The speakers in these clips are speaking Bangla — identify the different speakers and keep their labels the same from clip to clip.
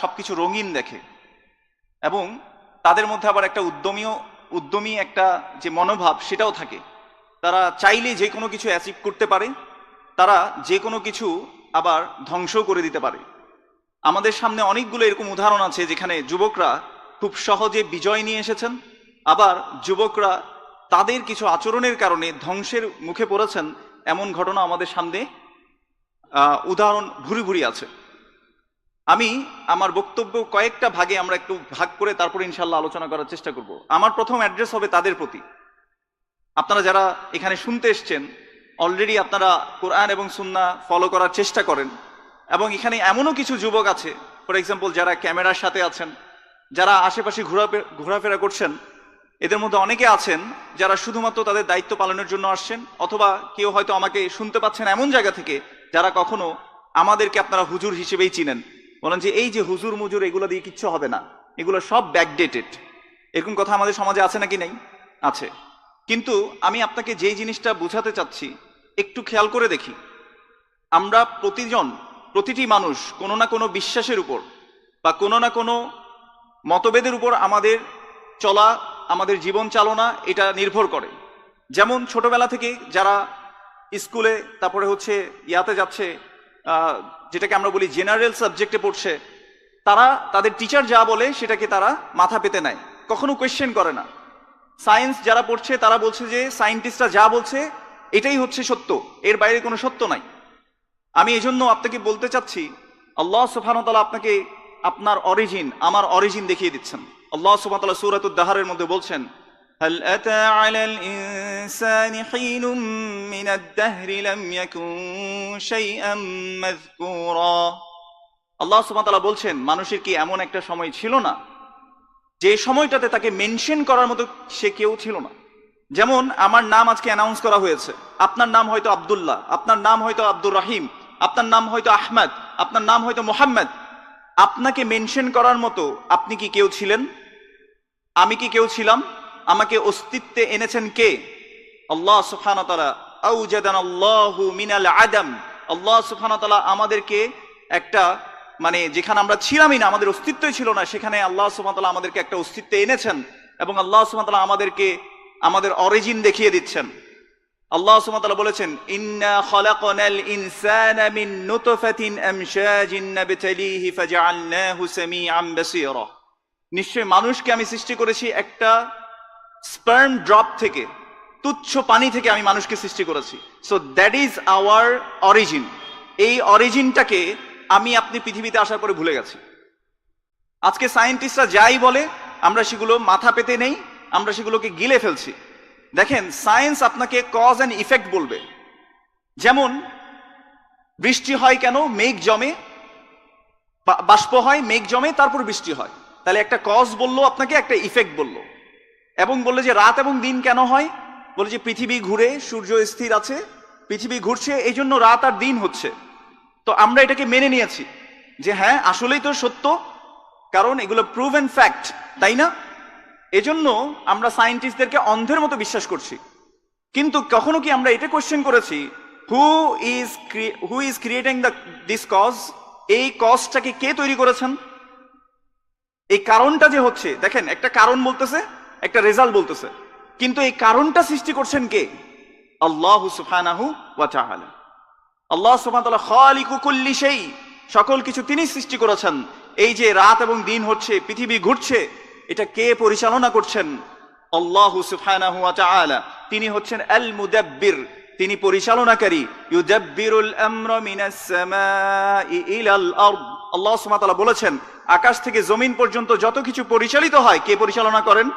Speaker 1: সবকিছু রঙিন দেখে। এবং তাদের মধ্যে আবার একটা উদ্যমীয়, উদ্যমী একটা যে মনোভাব সেটাও থাকে। তারা চাইলে যে কোনো কিছু অ্যাচিভ করতে পারে, তারা যে কোনো কিছু আবার ধ্বংসও করে দিতে পারে। আমাদের সামনে অনেকগুলো এরকম উদাহরণ আছে যেখানে যুবকরা খুব সহজে বিজয় নিয়ে এসেছেন, আবার যুবকরা তাদের কিছু আচরণের কারণে ধ্বংসের মুখে পড়েছেন, এমন ঘটনা আমাদের সামনে উদাহরণ ভুরি ভুরি আছে। আমি আমার বক্তব্য কয়েকটা ভাগে আমরা একটু ভাগ করে তারপরে ইনশাল্লাহ আলোচনা করার চেষ্টা করব। আমার প্রথম অ্যাড্রেস হবে তাদের প্রতি। আপনারা যারা এখানে শুনতে এসছেন অলরেডি আপনারা কোরআন এবং সুন্না ফলো করার চেষ্টা করেন এবং এখানে এমনও কিছু যুবক আছে ফর এক্সাম্পল যারা ক্যামেরার সাথে আছেন, যারা আশেপাশে ঘোরা ঘোরাফেরা করছেন, এদের মধ্যে অনেকে আছেন যারা শুধুমাত্র তাদের দায়িত্ব পালনের জন্য আসছেন অথবা কেউ হয়তো আমাকে শুনতে পাচ্ছেন এমন জায়গা থেকে যারা কখনো আমাদেরকে আপনারা হুজুর হিসেবেই চিনেন। বলেন যে এই যে হুজুর মুজুর, এগুলো দিয়ে কিচ্ছু হবে না। এগুলো সব ব্যাকডেটেড এরকম কথা আমাদের সমাজে আছে নাকি নেই? আছে। কিন্তু আমি আপনাকে যেই জিনিসটা বোঝাতে চাচ্ছি, একটু খেয়াল করে দেখি। আমরা প্রতিজন, প্রতিটি মানুষ কোনো না কোনো বিশ্বাসের উপর বা কোনো না কোনো মতভেদের উপর আমাদের চলা, আমাদের জীবন চালনা, এটা নির্ভর করে। যেমন ছোটবেলা থেকে যারা স্কুলে, তারপরে হচ্ছে ইয়াতে যাচ্ছে যেটাকে আমরা বলি জেনারেল সাবজেক্টে পড়ছে, তারা, তাদের টিচার যা বলে সেটাকে তারা মাথা পেতে নেয়, কখনো কোয়েশ্চেন করে না। সায়েন্স যারা পড়ছে, তারা বলছে যে সায়েন্টিস্টরা যা বলছে, এটাই হচ্ছে সত্য, এর বাইরে কোনো সত্য নাই। আমি এজন্য আপনাকে বলতে চাচ্ছি, আল্লাহ সুবহানাহু আপনাকে আপনার অরিজিন আমার অরিজিন দেখিয়ে দিচ্ছেন। আল্লাহ সুবহানাহু তাআলা সূরাতুদ দাহারের মধ্যে বলছেন هل أتى على الإنسان حين من الدهر لم يكن شيئا مذكورا আল্লাহ সুবহানাহু তাআলা বলছেন মানুষের কি এমন একটা সময় ছিল না যে সময়টাতে তাকে মেনশন করার মতো সে কেউ ছিল না যেমন আমার নাম আজকে অ্যানাউন্স করা হয়েছে আপনার নাম হয়তো আব্দুল্লাহ আপনার নাম হয়তো আব্দুর রাহিম আপনার নাম হয়তো আহমদ আপনার নাম হয়তো মোহাম্মদ আপনাকে মেনশন করার মতো আপনি কি কেউ ছিলেন আমি কি কেউ ছিলাম আমাকে অস্তিত্বে এনেছেন কে? আল্লাহ তাআলা আউজাদান আল্লাহু মিনাল আদম। আল্লাহ তাআলা আমাদেরকে একটা মানে যেখানে আমরা ছিলামই না, আমাদের অস্তিত্বই ছিল না, সেখানে আল্লাহ তাআলা আমাদেরকে একটা অস্তিত্বে এনেছেন এবং আল্লাহ তাআলা আমাদেরকে, আমাদের অরিজিন দেখিয়ে দিচ্ছেন। আল্লাহ তাআলা বলেছেন, ইন্না খলাকনাল ইনসানা মিন নুতফাতিন আমশাজিন নাবতালিহি ফাজআলনাহু সামিআন বাসীরা। নিশ্চয় মানুষকে আমি সৃষ্টি করেছি একটা স্পার্ম ড্রপ থেকে, তুচ্ছ পানি থেকে আমি মানুষকে সৃষ্টি করেছি। So that is our origin এই অরিজিনটাকে আমি আপনি পৃথিবীতে আসার পরে ভুলে গেছি। আজকে সায়েন্টিস্টরা যাই বলে, আমরা সেগুলো মাথা পেতে নেই, আমরা সেগুলোকে গিলে ফেলছি। দেখেন সায়েন্স আপনাকে কজ অ্যান্ড ইফেক্ট বলবে। যেমন, বৃষ্টি হয় কেন? মেঘ জমে। বাষ্প হয়, মেঘ জমে, তারপর বৃষ্টি হয়। তাহলে একটা কজ বলল আপনাকে, একটা ইফেক্ট বলল। এবং বললে যে রাত এবং দিন কেন হয়? বলে যে পৃথিবী ঘুরে সূর্য স্থির আছে, পৃথিবী ঘুরছে এই জন্য রাত আর দিন হচ্ছে। তো আমরা এটাকে মেনে নিয়েছি যে হ্যাঁ আসলেই তো সত্য, কারণ এগুলো প্রুভ অ্যান্ড ফ্যাক্ট তাই না? এজন্য আমরা সায়েন্টিস্টদেরকে অন্ধের মতো বিশ্বাস করছি। কিন্তু কখনো কি আমরা এটা কোশ্চেন করেছি who is who is creating the this cause এই কজটাকে কে তৈরি করেছেন? এই কারণটা যে হচ্ছে, দেখেন, একটা কারণ বলতেছে একটা রেজাল্ট বলতেছে। কিন্তু এই কারণটা সৃষ্টি করছেন কে? আল্লাহ সুবহানাহু ওয়া আল্লাহ কুল্লি সেই সকল কিছু তিনি সৃষ্টি করেছেন। এই যে রাত এবং দিন হচ্ছে, পৃথিবী ঘুরছে, এটা কে পরিচালনা করছেন? আল্লাহ সুবহানাহু ওয়া তাআলা। তিনি হচ্ছেন আল মুদাব্বির তিনি পরিচালনাকারী। ইউদাব্বিরুল আমরা মিনাস সামাই ইলাল আরদ। আল্লাহ সুবহানাহু ওয়া তাআলা বলেছেন, আকাশ থেকে জমিন পর্যন্ত যত কিছু পরিচালিত হয়, কে পরিচালনা করেন?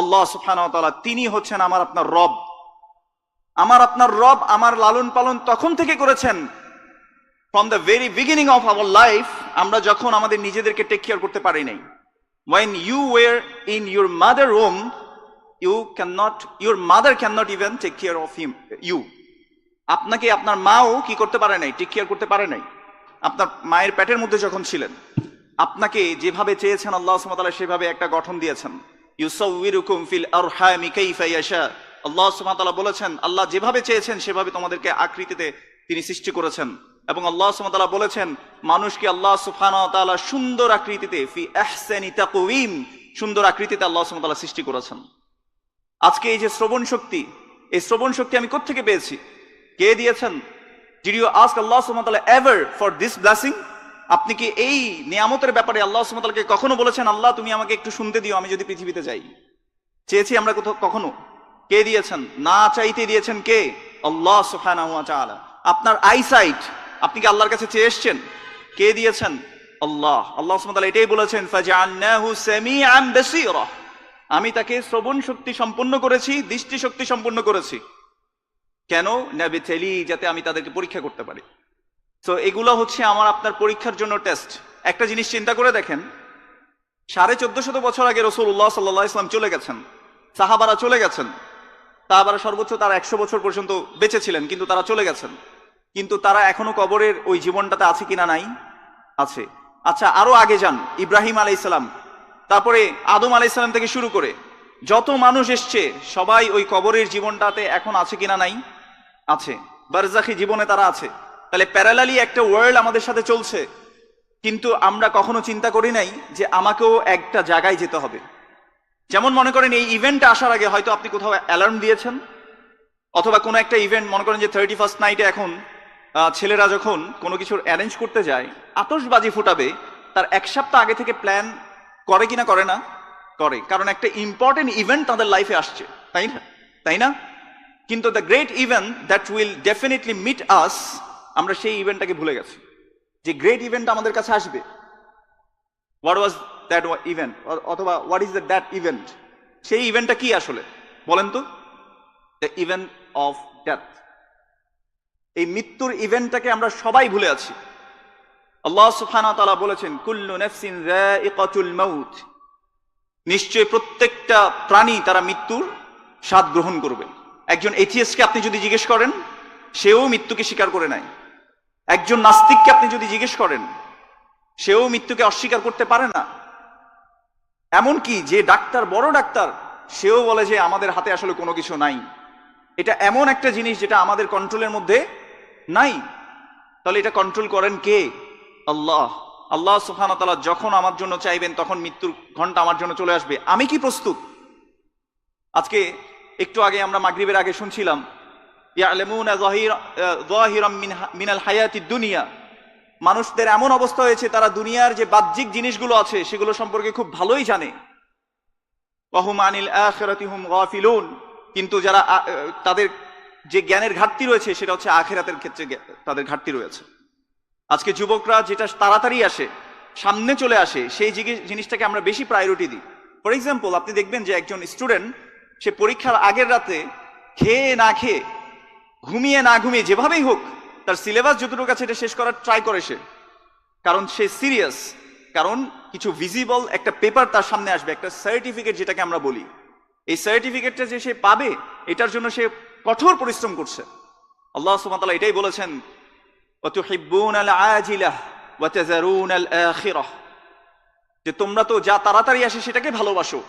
Speaker 1: আল্লাহ সুবহানাহু তিনি হচ্ছেন আমার আপনার রব। আমার আপনার রব আমার লালন পালন তখন থেকে করেছেন। From the very beginning of our life আমরা যখন আমাদের নিজেদেরকে টেক কেয়ার করতে পারি নাই। When you were in your mother room you can not your mother can not even take care of him you আপনাকে আপনার মাও কি করতে পারে নাই টেক কেয়ার করতে পারে নাই। আপনার মায়ের পেটের মধ্যে যখন ছিলেন, আপনাকে যেভাবে চেয়েছেন আল্লাহ ওয়া সেভাবে একটা গঠন দিয়েছেন। ইউসাউবিরুকুম ফিল আরহামি কাইফা ইয়াশা। আল্লাহ সুবহানাহু ওয়া তাআলা বলেছেন, আল্লাহ যেভাবে চেয়েছেন, সেভাবে তোমাদেরকে আকৃতিতে তিনি সৃষ্টি করেছেন। এবং আল্লাহ সুবহানাহু বলেছেন, মানুষকে আল্লাহ সুবহানাহু ওয়া সুন্দর আকৃতিতে, ফি আহসানি তাকওয়িম, সুন্দর আকৃতিতে আল্লাহ সুবহানাহু ওয়া সৃষ্টি করেছেন। আজকে এই যে শ্রবণ শক্তি, এই শ্রবণ শক্তি আমি কোত্থেকে পেয়েছি? কে দিয়েছেন? ডিড ইউ আস্ক আল্লাহ সুবহানাহু এভার ফর দিস ব্লেসিং আপনি কি এই নিয়ামতের ব্যাপারে আল্লাহ তাআলাকে কখনো বলেছেন, আল্লাহ, তুমি আমাকে একটু শুনতে দিও, আমি যদি পৃথিবীতে যাই চেয়েছি আমরা কোথাও, কখনো। কে দিয়েছেন? না চাইতে দিয়েছেন কে? আল্লাহ তাআলা। আপনার আইসাইট আপনি কি আল্লাহর কাছে চেয়ে এসেছেন? কে দিয়েছেন? আল্লাহ। আল্লাহ তাআলা এটাই বলেছেন আমি তাকে শ্রবণ শক্তি সম্পন্ন করেছি, দৃষ্টি শক্তি সম্পন্ন করেছি। কেন? যাতে আমি তাদেরকে পরীক্ষা করতে পারি। তো এগুলো হচ্ছে আমার আপনার পরীক্ষার জন্য টেস্ট একটা জিনিস চিন্তা করে দেখেন, সাড়ে চোদ্দ শত বছর আগে রসুল্লাহ সাল্লাহ ইসলাম চলে গেছেন, সাহাবারা চলে গেছেন। সাহাবারা সর্বোচ্চ তারা একশো বছর পর্যন্ত বেঁচে ছিলেন, কিন্তু তারা চলে গেছেন। কিন্তু তারা এখনও কবরের ওই জীবনটাতে আছে কিনা নাই? আছে। আচ্ছা আরও আগে যান, ইব্রাহিম আলাইসালাম তারপরে আদম আলাইসালাম থেকে শুরু করে, যত মানুষ এসছে, সবাই ওই কবরের জীবনটাতে এখন আছে কিনা নাই? আছে। বারজাখি জীবনে তারা আছে। তাহলে প্যারালালি একটা ওয়ার্ল্ড আমাদের সাথে চলছে। কিন্তু আমরা কখনো চিন্তা করি নাই যে আমাকেও একটা জায়গায় যেতে হবে। যেমন মনে করেন এই ইভেন্টটা আসার আগে হয়তো আপনি কোথাও অ্যালার্ম দিয়েছেন, অথবা কোনো একটা ইভেন্ট মনে করেন যে থার্টি ফার্স্ট নাইটে এখন ছেলেরা যখন কোনো কিছুর অ্যারেঞ্জ করতে যায়, আতশবাজি ফুটাবে, তার এক সপ্তাহ আগে থেকে প্ল্যান করে কিনা করে না, করে। কারণ একটা ইম্পর্টেন্ট ইভেন্ট তাদের লাইফে আসছে, তাই না? তাই না? কিন্তু the great event that will definitely meet us আমরা সেই ইভেন্টটাকে ভুলে গেছি। যে গ্রেট ইভেন্ট আমাদের কাছে আসবে। হোয়াট ওয়াজ দ্যাট ইভেন্ট অথবা হোয়াট ইজ দ্যাট ইভেন্ট সেই ইভেন্টটা কি আসলে? বলেন তো। দ্য ইভেন্ট অফ ডেথ এই মৃত্যুর ইভেন্টটাকে আমরা সবাই ভুলে আছি। আল্লাহ ওয়া তাআলা বলেছেন, কুল্লু নাফসিন মাউত। নিশ্চয় প্রত্যেকটা প্রাণী তারা মৃত্যুর স্বাদ গ্রহণ করবে। একজন এথিয়াসকে আপনি যদি জিজ্ঞেস করেন, সেও মৃত্যুকে স্বীকার করে নেয় একজন নাস্তিককে আপনি যদি জিজ্ঞেস করেন, সেও মৃত্যুকে অস্বীকার করতে পারে না। এমনকি যে ডাক্তার বড় ডাক্তার, সেও বলে যে আমাদের হাতে আসলে কোনো কিছু নাই। এটা এমন একটা জিনিস যেটা আমাদের কন্ট্রোলের মধ্যে নাই। তাহলে এটা কন্ট্রোল করেন কে? আল্লাহ। আল্লাহ তাআলা যখন আমার জন্য চাইবেন, তখন মৃত্যুর ঘণ্টা আমার জন্য চলে আসবে। আমি কি প্রস্তুত? আজকে একটু আগে আমরা মাগরিবের আগে শুনছিলাম মিন মিনাল হায়াতিদ দুনিয়া। মানুষদের এমন অবস্থা হয়েছে, তারা দুনিয়ার যে বাহ্যিক জিনিসগুলো আছে, সেগুলো সম্পর্কে খুব ভালোই জানে। আনিল কিন্তু যারা তাদের যে জ্ঞানের ঘাটতি রয়েছে, সেটা হচ্ছে আখেরাতের ক্ষেত্রে তাদের ঘাটতি রয়েছে। আজকে যুবকরা যেটা তাড়াতাড়ি আসে, সামনে চলে আসে, সেই জিনিসটাকে আমরা বেশি প্রায়োরিটি দিই। ফর এক্সাম্পল আপনি দেখবেন যে একজন স্টুডেন্ট সে পরীক্ষার আগের রাতে খেয়ে না খেয়ে ঘুমিয়ে না ঘুমিয়ে যেভাবেই হোক, তার সিলেবাস যতটুকু আছে এটা শেষ করার ট্রাই করে সে। কারণ সে সিরিয়াস কারণ কিছু ভিজিবল একটা পেপার তার সামনে আসবে, একটা সার্টিফিকেট যেটাকে আমরা বলি। এই সার্টিফিকেটটা যে সে পাবে, এটার জন্য সে কঠোর পরিশ্রম করছে। আল্লাহ সুমাতালা এটাই বলেছেন যে তোমরা তো যা তাড়াতাড়ি আসে সেটাকে ভালোবাসো,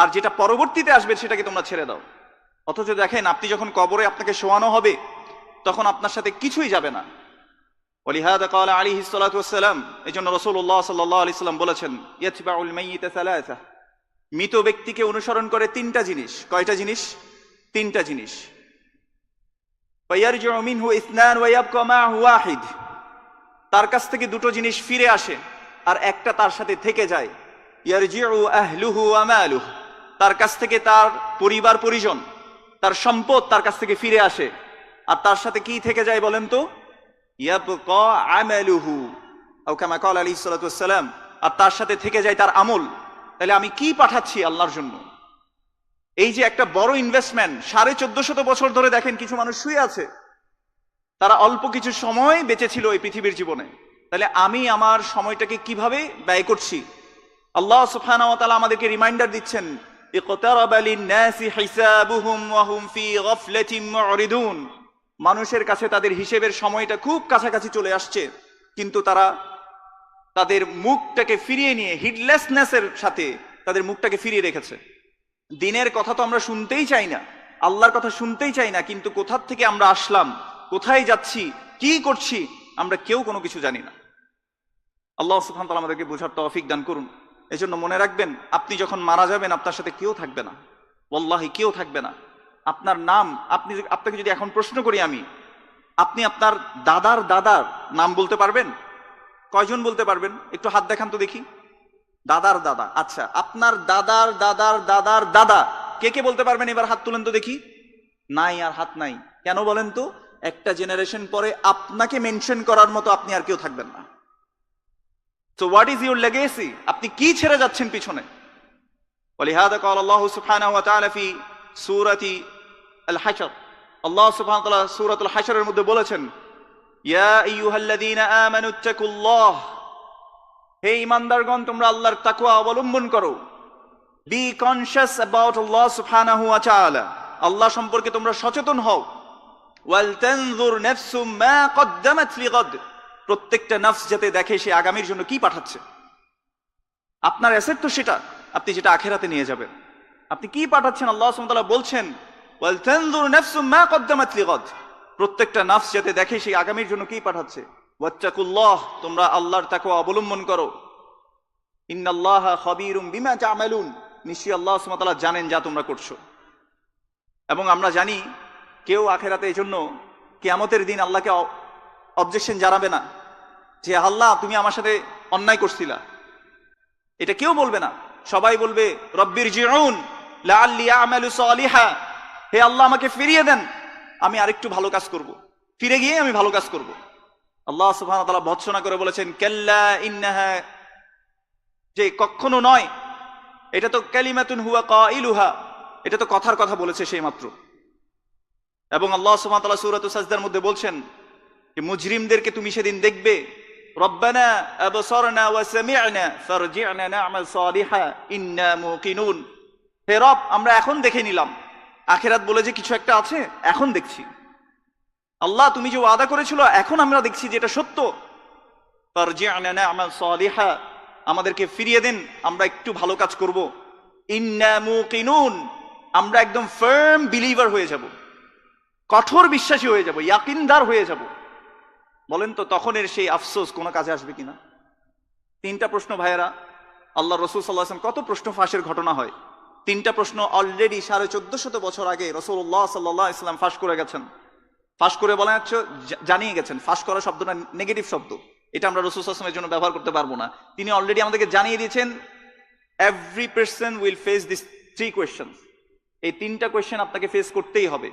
Speaker 1: আর যেটা পরবর্তীতে আসবে সেটাকে তোমরা ছেড়ে দাও। অথচ দেখেন, আপনি যখন কবরে আপনাকে শোয়ানো হবে, তখন আপনার সাথে কিছুই যাবে না। এই জন্য বলেছেন মৃত ব্যক্তিকে অনুসরণ করে তিনটা জিনিস। কয়টা জিনিস? তিনটা জিনিস। তার কাছ থেকে দুটো জিনিস ফিরে আসে, আর একটা তার সাথে থেকে যায়। তার কাছ থেকে তার পরিবার পরিজন। তার সম্পদ তার কাছ থেকে ফিরে আসে। আর তার সাথে কি থেকে যায় বলেন তো? আমালুহু। আর তার সাথে থেকে যায় তার আমল। তাহলে আমি কি পাঠাচ্ছি আল্লাহর জন্য? এই যে একটা বড় ইনভেস্টমেন্ট সাড়ে চোদ্দ শত বছর ধরে দেখেন কিছু মানুষ শুয়ে আছে। তারা অল্প কিছু সময় বেঁচে ছিল এই পৃথিবীর জীবনে। তাহলে আমি আমার সময়টাকে কীভাবে ব্যয় করছি? আল্লাহ তাআলা আমাদেরকে রিমাইন্ডার দিচ্ছেন লিন-নাসি হিসাবুহুম ওয়া হুম ফি গাফলাতিন মুরিদুন মানুষের কাছে তাদের হিসেবের সময়টা খুব কাছাকাছি চলে আসছে। কিন্তু তারা তাদের মুখটাকে ফিরিয়ে নিয়ে হিডলেসনেসের সাথে তাদের মুখটাকে ফিরিয়ে রেখেছে। দিনের কথা তো আমরা শুনতেই চাই না, আল্লাহর কথা শুনতেই চাই না, কিন্তু কোথার থেকে আমরা আসলাম, কোথায় যাচ্ছি, কি করছি, আমরা কেউ কোনো কিছু জানি না। আল্লাহ সুবহান তাআলা আমাদেরকে বোঝার তৌফিক দান করুন। এজন্য মনে রাখবেন, আপনি যখন মারা যাবেন, আপনার সাথে কেউ থাকবে না। ওয়াল্লাহি, কেউ থাকবে না। আপনার নাম, আপনি আপনাকে যদি এখন প্রশ্ন করি আমি, আপনি আপনার দাদার দাদার নাম বলতে পারবেন? কয়জন বলতে পারবেন? একটু হাত দেখান তো দেখি। দাদার দাদা আচ্ছা আপনার দাদার দাদার দাদার দাদা, কে কে বলতে পারবেন? এবার হাত তুলেন তো দেখি। নাই আর হাত নাই। কেন বলেন তো? একটা জেনারেশন পরে আপনাকে মেনশন করার মতো আপনি আর কেউ থাকবেন না। তো হোয়াট ইজ ইউর লেগেসি আপনি কি ছেড়ে যাচ্ছেন পিছনে ولهذا قال الله سبحانه وتعالى في سورة الحشر আল্লাহ সুবহানাহু ওয়া তাআলা সূরাতুল হাশরের মধ্যে বলেছেন ইয়া আইয়ুহাল্লাযীনা আমানু তাকুল্লাহ হে ঈমানদারগণ তোমরা আল্লাহর তাকওয়া অবলম্বন করো বি কনশিয়াস অ্যাবাউট আল্লাহ সুবহানাহু ওয়া তাআলা আল্লাহ সম্পর্কে তোমরা সচেতন হও ওয়াল তানজুর নাফসুম মা কদ্দামাত লিগাদ প্রত্যেকটা নফস যাতে দেখে সে আগামীর জন্য কি পাঠাচ্ছে। আপনার অ্যাসেট তো সেটা, আপনি যেটা আখেরাতে নিয়ে যাবেন। আপনি কি পাঠাচ্ছেন? আল্লাহ সুবহানাহু বলছেন প্রত্যেকটা নফস যাতে দেখে সে আগামীর জন্য কি পাঠাচ্ছে। ওয়াত্তাকুল্লাহ, তোমরা আল্লাহর তাকওয়া অবলম্বন করো। ইন্নাল্লাহ খবীরুম বিমা তা'মালুন। নিশ্চয়ই আল্লাহ তাআলা জানেন যা তোমরা করছ। এবং আমরা জানি, কেউ আখেরাতে এই জন্য কেয়ামতের দিন আল্লাহকে অবজেকশন জানাবে না। যে, আল্লাহ, তুমি আমার সাথে অন্যায় করছিলা। এটা কেউ বলবে না। সবাই বলবে, রব্বির জিউন, লাআল্লি হে আল্লাহ, আমাকে ফিরিয়ে দেন। আমি আরেকটু ভালো কাজ করব। ফিরে গিয়ে আমি ভালো কাজ করব। আল্লাহ তাআলা ভৎসনা করে বলেছেন, কাল্লা ইন্নাহা, যে, কখনো নয়। এটা তো কালিমাতুন হুয়া কাইলুহা। এটা তো কথার কথা বলেছে সেই মাত্র। এবং আল্লাহ ওয়া তাআলা সাজদার মধ্যে বলছেন যে মুজরিমদেরকে তুমি সেদিন দেখবে ওয়া আমরা এখন দেখে নিলাম। আখেরাত বলে যে কিছু একটা আছে, এখন দেখছি। আল্লাহ, তুমি যে ওয়াদা করেছিল, এখন আমরা দেখছি যে এটা সত্য। আমাদেরকে ফিরিয়ে দেন, আমরা একটু ভালো কাজ করব। আমরা একদম ফার্ম বিলিভার হয়ে যাব। কঠোর বিশ্বাসী হয়ে যাব, ইয়াকিনদার হয়ে যাব। বলেন তো, তখনের সেই আফসোস কোনো কাজে আসবে কিনা? তিনটা প্রশ্ন, ভাইয়েরা। আল্লাহ রসুল সাল্লাহ কত প্রশ্ন ফাঁসের ঘটনা হয়? তিনটা প্রশ্ন অলরেডি সাড়ে চোদ্দ শত বছর আগে রসুল্লাহ সাল্লাহ ইসলাম ফাঁস করে গেছেন। ফাঁস করে বলা হচ্ছে জানিয়ে গেছেন, ফাঁস করা শব্দটা নেগেটিভ শব্দ। এটা আমরা রসুল আসলামের জন্য ব্যবহার করতে পারব না। তিনি অলরেডি আমাদেরকে জানিয়ে দিয়েছেন every person will face this three question এই তিনটা কোয়েশ্চেন আপনাকে ফেস করতেই হবে।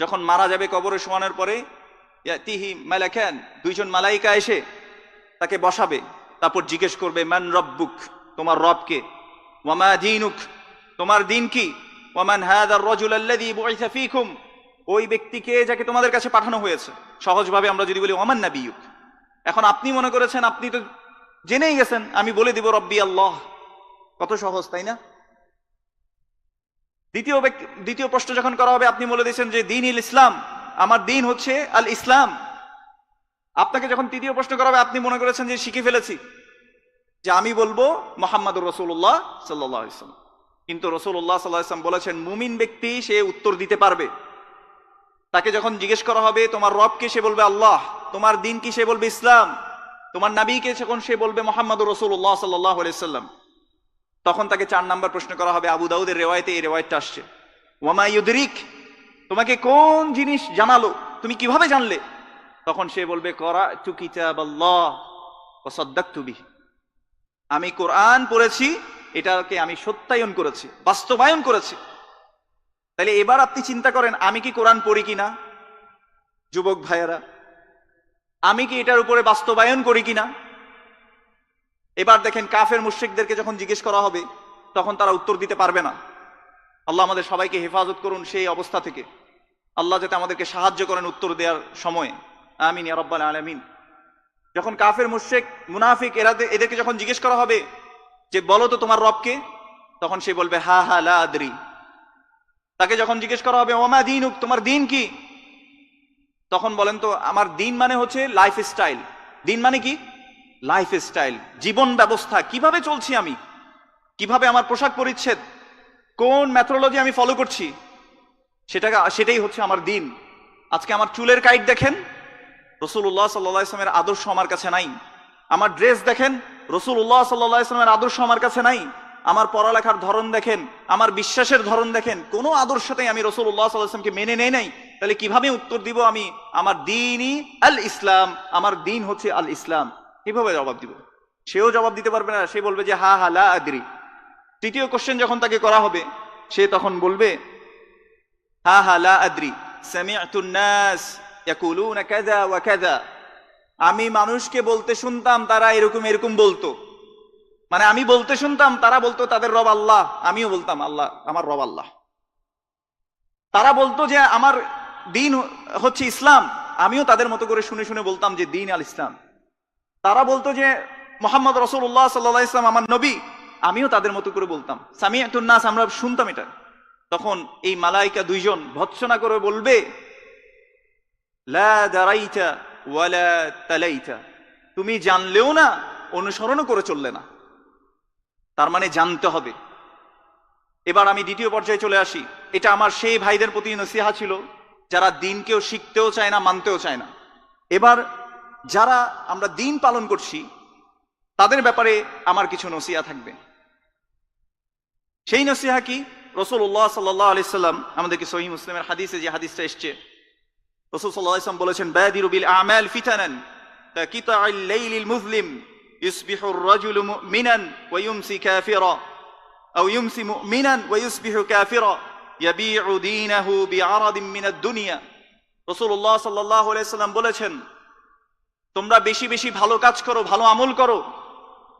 Speaker 1: যখন মারা যাবে কবরে শোয়ানোর পরে তিহি মালাকান, দুইজন মালাইকা এসে তাকে বসাবে, তারপর জিজ্ঞেস করবে, মান রব্বুক? তোমার রবকে। ওয়ামা দিনুক? তোমার দিন কি? ওয়ামান হাদার রজুল আল্লাযী বুইসা ফীকুম? ওই ব্যক্তিকে যাকে তোমাদের কাছে পাঠানো হয়েছে। সহজভাবে আমরা যদি বলি ওমান নাবিয়ুক? এখন আপনি মনে করেছেন, আপনি তো জেনেই গেছেন, আমি বলে দিব, রব্বি আল্লাহ। কত সহজ, তাই না? দ্বিতীয় ব্যক্তি, দ্বিতীয় প্রশ্ন যখন করা হবে, আপনি বলে দিয়েছেন যে দিন ইল ইসলাম। আমার দিন হচ্ছে আল ইসলাম আপনাকে যখন তৃতীয় প্রশ্ন করা হবে, আপনি মনে করেছেন যে শিখে ফেলেছি। যে আমি বলব মোহাম্মদুর রসুল্লাহ সাল্লাহ ইসলাম কিন্তু রসুল্লাহ সাল্লাহ ইসলাম বলেছেন, মুমিন ব্যক্তি সে উত্তর দিতে পারবে। তাকে যখন জিজ্ঞেস করা হবে, তোমার রবকে সে বলবে আল্লাহ, তোমার দিন কি সে বলবে ইসলাম, তোমার নাবিকে যখন সে বলবে মোহাম্মদুর রসুল্লাহ সাল্লাহ সাল্লাম তখন তাকে চার নাম্বার প্রশ্ন করা হবে, আবু দাউদের রেওয়ায়তে এই রেওয়ায়তটা আসছে। ওয়ামা ইউদরিক তোমাকে কোন জিনিস জানালো? তুমি কীভাবে জানলে? তখন সে বলবে করা আমি কোরআন পড়েছি, এটাকে আমি সত্যায়ন করেছি, বাস্তবায়ন করেছি। তাহলে এবার আপনি চিন্তা করেন, আমি কি কোরআন পড়ি কিনা? যুবক ভাইয়েরা, আমি কি এটার উপরে বাস্তবায়ন করি কিনা? এবার দেখেন, কাফের মুশ্রিকদেরকে যখন জিজ্ঞেস করা হবে, তখন তারা উত্তর দিতে পারবে না। আল্লাহ আমাদের সবাইকে হেফাজত করুন সেই অবস্থা থেকে। আল্লাহ যাতে আমাদেরকে সাহায্য করেন উত্তর দেওয়ার সময়ে। আমিন, ইয়া রব্বাল আলামিন। যখন কাফের, মুশ্রিক, মুনাফিক, এরা এদেরকে যখন জিজ্ঞেস করা হবে যে, বলো তো তোমার রবকে? তখন সে বলবে, হা হা, লা আদরি। তাকে যখন জিজ্ঞেস করা হবে ওমা দিনুক, তোমার দিন কি? তখন বলেন তো, আমার দিন মানে হচ্ছে লাইফ স্টাইল দিন মানে কি? লাইফ স্টাইল জীবন ব্যবস্থা। কীভাবে চলছি আমি? কীভাবে আমার পোশাক পরিচ্ছেদ? কোন ম্যাথোলজি আমি ফলো করছি? সেটাকে, সেটাই হচ্ছে আমার দিন। আজকে আমার চুলের কাইট দেখেন রসুল্লাহ সাল্লাহ ইসলামের আদর্শ আমার কাছে নাই। আমার ড্রেস দেখেন রসুল্লাহ সাল্লাহ ইসলামের আদর্শ আমার কাছে নাই। আমার পড়ালেখার ধরন দেখেন, আমার বিশ্বাসের ধরন দেখেন, কোনো আদর্শতেই আমি রসুল্লাহ সাল্লাহামকে মেনে নেই নাই। তাহলে কীভাবে উত্তর দিব আমি? আমার দিনই আল ইসলাম, আমার দিন হচ্ছে আল ইসলাম। কীভাবে জবাব দিব? সেও জবাব দিতে পারবে না, সে বলবে যে হা হা লা আদ্রি। তৃতীয় কোশ্চেন যখন তাকে করা হবে, সে তখন বলবে হা লা নাস আমি মানুষকে বলতে শুনতাম, তারা এরকম এরকম বলতো। মানে আমি বলতে শুনতাম, তারা বলতো তাদের রব আল্লাহ। আমিও বলতাম, আল্লাহ, আমার রব আল্লাহ। তারা বলতো যে আমার দিন হচ্ছে ইসলাম। আমিও তাদের মতো করে শুনে শুনে বলতাম যে দিন আল ইসলাম। তারা বলতো যে মোহাম্মদ রসুল্লাহ সাল্লাহ ইসলাম আমার নবী। আমিও তাদের মতো করে বলতাম। সামিয়াতুন্নাস আমরা শুনতাম এটা। তখন এই মালাইকা দুইজন ভৎসনা করে বলবে তুমি জানলেও না, অনুসরণও করে চললে না। তার মানে জানতে হবে। এবার আমি দ্বিতীয় পর্যায়ে চলে আসি। এটা আমার সেই ভাইদের প্রতি নসিহা ছিল, যারা দিনকেও শিখতেও চায় না, মানতেও চায় না। এবার যারা আমরা দিন পালন করছি, তাদের ব্যাপারে আমার কিছু নসিহা থাকবে। সেই নসিহা কি? রসুল্লাহ সাল্লাহ আলি সাল্লাম আমাদেরকে সহি মুসলিমের হাদিসে যে হাদিসটা এসছে রসুল সাল্লাহ ইসলাম বলেছেন বাদিরু বিল আমাল ফিতানান كقطع الليل المظلم يصبح الرجل مؤمنا ويمسي كافرا أو يمسي مؤمنا ويصبح كافرا يبيع دينه بعرض من الدنيا رسول الله صلى الله عليه وسلم বলেছেন তোমরা বেশি বেশি ভালো কাজ করো ভালো আমল করো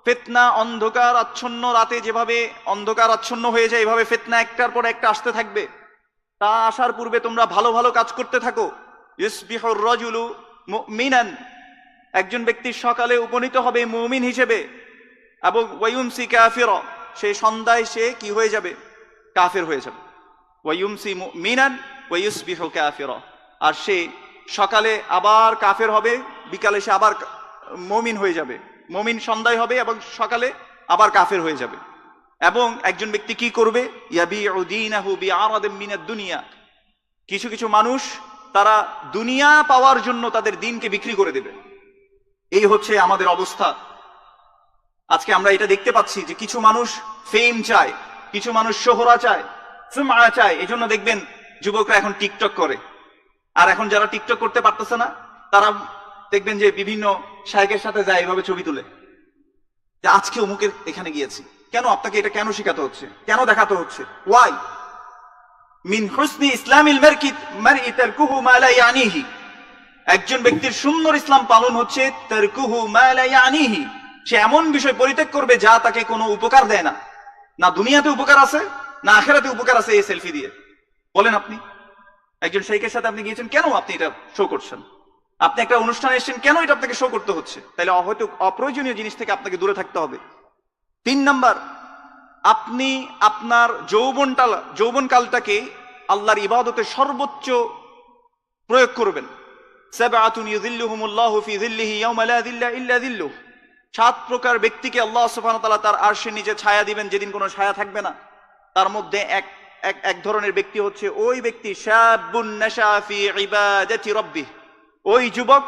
Speaker 1: ফেতনা অন্ধকার আচ্ছন্ন রাতে যেভাবে অন্ধকার আচ্ছন্ন হয়ে যায়, এভাবে ফেতনা একটার পর একটা আসতে থাকবে। তা আসার পূর্বে তোমরা ভালো ভালো কাজ করতে থাকো। রাজুলু মুমিনান। একজন ব্যক্তি সকালে উপনীত হবে মুমিন হিসেবে। এবং ওয়াইউমসি কাফির। সে সন্ধ্যায় সে কি হয়ে যাবে? কাফের হয়ে যাবে। ওয়াইউমসি মুমিনান ওয়াইউসবিহু কাফির। আর সে সকালে আবার কাফের হবে, বিকালে সে আবার মমিন হয়ে যাবে। মমিন সন্ধ্যায় হবে এবং সকালে আবার কাফের হয়ে যাবে। এবং একজন ব্যক্তি কি করবে? দুনিয়া। কিছু কিছু মানুষ তারা দুনিয়া পাওয়ার জন্য তাদের দিনকে বিক্রি করে দেবে। এই হচ্ছে আমাদের অবস্থা। আজকে আমরা এটা দেখতে পাচ্ছি যে কিছু মানুষ ফেম চায়, কিছু মানুষ সোহরা চায় চায় এই জন্য দেখবেন যুবকরা এখন টিকটক করে। আর এখন যারা টিকটক করতে পারতেছে না, তারা দেখবেন যে বিভিন্ন শায়কের সাথে যায় এভাবে ছবি তুলে। যে আজকে অমুকের এখানে গিয়েছি। কেন আপনাকে এটা কেন শেখাতে হচ্ছে? কেন দেখাতে হচ্ছে? ওয়াই মিন হুসনি ইসলামিল মারকিত মারই তারকুহু মা লা একজন ব্যক্তির সুন্দর ইসলাম পালন হচ্ছে তারকুহু মা লা সে এমন বিষয় পরিত্যাগ করবে যা তাকে কোনো উপকার দেয় না। না দুনিয়াতে উপকার আছে, না আখেরাতে উপকার আছে এই সেলফি দিয়ে। বলেন আপনি, একজন শেখের সাথে আপনি গিয়েছেন, কেন আপনি এটা শো করছেন? আপনি একটা অনুষ্ঠানে এসেছেন, কেন এটা আপনাকে শো করতে হচ্ছে? তাহলে হয়তো অপ্রয়োজনীয় জিনিস থেকে আপনাকে দূরে থাকতে হবে। তিন নাম্বার, আপনি আপনার যৌবনটা যৌবনকালটাকে আল্লাহর ইবাদতের সর্বোচ্চ প্রয়োগ করবেন। সাত প্রকার ব্যক্তিকে আল্লাহ তাআলা তার আরশের নিচে ছায়া দিবেন, যেদিন কোনো ছায়া থাকবে না। তার মধ্যে এক এক এক ধরনের ব্যক্তি হচ্ছে ওই ব্যক্তি, শাবুন নাশা ফি ইবাদাতি রাব্বিহ। ওই যুবক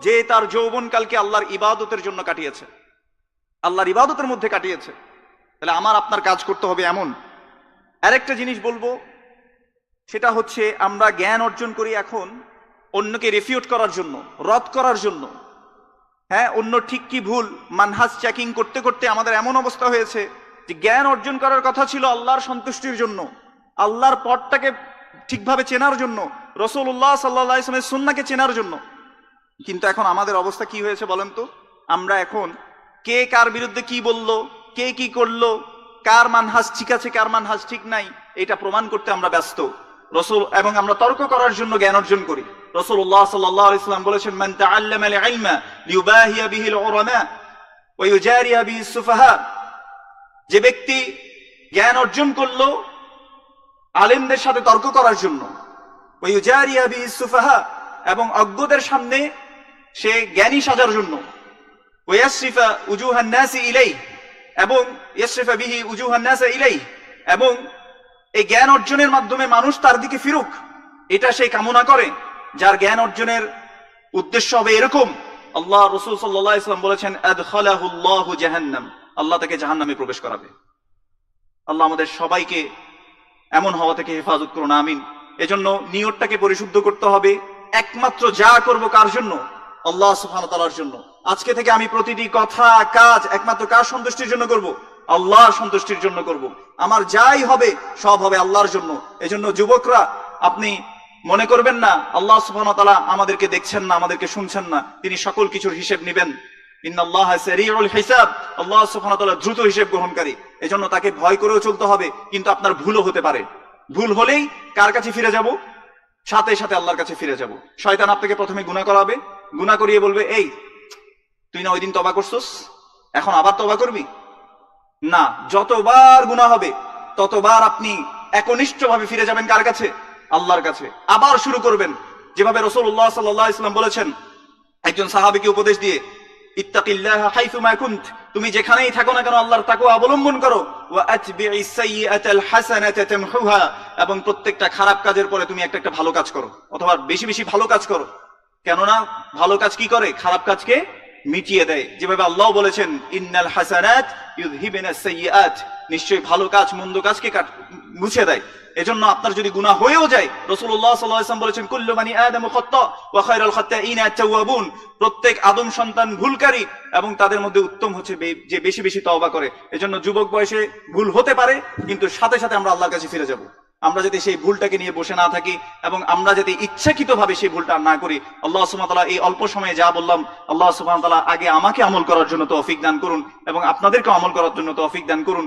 Speaker 1: যে তার যৌবনকালকে আল্লাহর ইবাদতের জন্য কাটিয়েছে। আল্লাহর ইবাদতের মধ্যে কাটিয়েছে। তাহলে আমার, আপনার কাজ করতে হবে এমন। আরেকটা জিনিস বলব, সেটা হচ্ছে আমরা জ্ঞান অর্জন করি এখন অন্যকে রেফিউট করার জন্য, রদ করার জন্য। হ্যাঁ অন্য ঠিক কি ভুল, মানহাজ চেকিং করতে করতে আমাদের এমন অবস্থা হয়েছে যে জ্ঞান অর্জন করার কথা ছিল আল্লাহর সন্তুষ্টির জন্য, আল্লাহর পথটাকে ঠিকভাবে চেনার জন্য রসুল্লাহ সাল্লাহ ইসলামের সুন্নাকে চেনার জন্য। কিন্তু এখন আমাদের অবস্থা কি হয়েছে বলেন তো? আমরা এখন কে কার বিরুদ্ধে কি বলল, কে কি করল, কার মানহাজ ঠিক আছে, কার মানহাজ ঠিক নাই, এটা প্রমাণ করতে আমরা ব্যস্ত। রসুল, এবং আমরা তর্ক করার জন্য জ্ঞান অর্জন করি। রসুল্লাহ সাল্লাহ ইসলাম বলেছেন যে ব্যক্তি জ্ঞান অর্জন করল, আলেমদের সাথে তর্ক করার জন্য। এবং অজ্ঞদের সামনে সে জ্ঞানী সাজার জন্য। ওয়াসরিফা উজুহান নাসি ইলাই এবং ইয়াসরিফা বিহি উজুহান নাসা ইলাই এবং এই জ্ঞান অর্জনের মাধ্যমে মানুষ তার দিকে ফিরুক। এটা সে কামনা করে, যার জ্ঞান অর্জনের উদ্দেশ্য হবে এরকম। আল্লাহ রসুল সাল্লাহ ইসলাম বলেছেন আদখালাহুল্লাহু জাহান্নাম। আল্লাহ তাকে জাহান্নামে প্রবেশ করাবে। আল্লাহ আমাদের সবাইকে এমন হওয়া থেকে হেফাজত করুন, আমিন। এজন্য নিয়তটাকে পরিশুদ্ধ করতে হবে। একমাত্র যা করব কার জন্য? আল্লাহ ওয়া জন্য। আজকে থেকে আমি প্রতিটি কথা, কাজ একমাত্র কার সন্তুষ্টির জন্য করব? আল্লাহর সন্তুষ্টির জন্য করব। আমার যাই হবে, সব হবে আল্লাহর জন্য। এজন্য যুবকরা, আপনি মনে করবেন না, আল্লাহ ওয়া তাআলা আমাদেরকে দেখছেন না, আমাদেরকে শুনছেন না। তিনি সকল কিছুর হিসেব নেবেন। আল্লাহ দ্রুত হিসেব গ্রহণকারী। এজন্য তাকে ভয় করেও চলতে হবে, কিন্তু আপনার ভুলও হতে পারে। ভুল হলেই কার কাছে ফিরে যাব? সাথে সাথে আল্লাহর কাছে ফিরে যাব। শয়তান আপনাকে প্রথমে গুনাহ করাবে। গুনাহ করিয়ে বলবে, এই, তুই না ওই দিন তবা করছস? এখন আবার তবা করবি? না, যতবার গুনাহ হবে, ততবার আপনি একনিষ্ঠ ভাবে ফিরে যাবেন কার কাছে? আল্লাহর কাছে। আবার শুরু করবেন। যেভাবে রসুল্লাহ সাল্লাহ ইসলাম বলেছেন, একজন সাহাবিকে উপদেশ দিয়ে তুমি যেখানেই থাকো না কেন আল্লাহর তাকওয়া অবলম্বন করো। এবং প্রত্যেকটা খারাপ কাজের পরে তুমি একটা একটা ভালো কাজ করো। অথবা বেশি বেশি ভালো কাজ করো। কেননা ভালো কাজ কি করে? খারাপ কাজকে মিটিয়ে দেয়। যেভাবে আল্লাহ বলেছেন, ইন্নাল হাসানাত নিশ্চয়ই ভালো কাজ, মন্দ কাজকে মুছে দেয়। এজন্য আপনার যদি গুনাহ হয়েও যায় আলাইহি বলেছেন, কুল্লু বানি আদম খাত্তা প্রত্যেক আদম সন্তান ভুলকারী এবং তাদের মধ্যে উত্তম হচ্ছে যে বেশি বেশি তওবা করে। এজন্য যুবক বয়সে ভুল হতে পারে, কিন্তু সাথে সাথে আমরা আল্লাহর কাছে ফিরে যাব। আমরা যাতে সেই ভুলটাকে নিয়ে বসে না থাকি এবং আমরা যাতে ইচ্ছাকৃতভাবে সেই ভুলটা না করি। আল্লাহ তাআলা এই অল্প সময়ে যা বললাম, আল্লাহ ওয়া আগে আমাকে আমল করার জন্য তৌফিক দান করুন এবং আপনাদেরকে আমল করার জন্য তৌফিক দান করুন।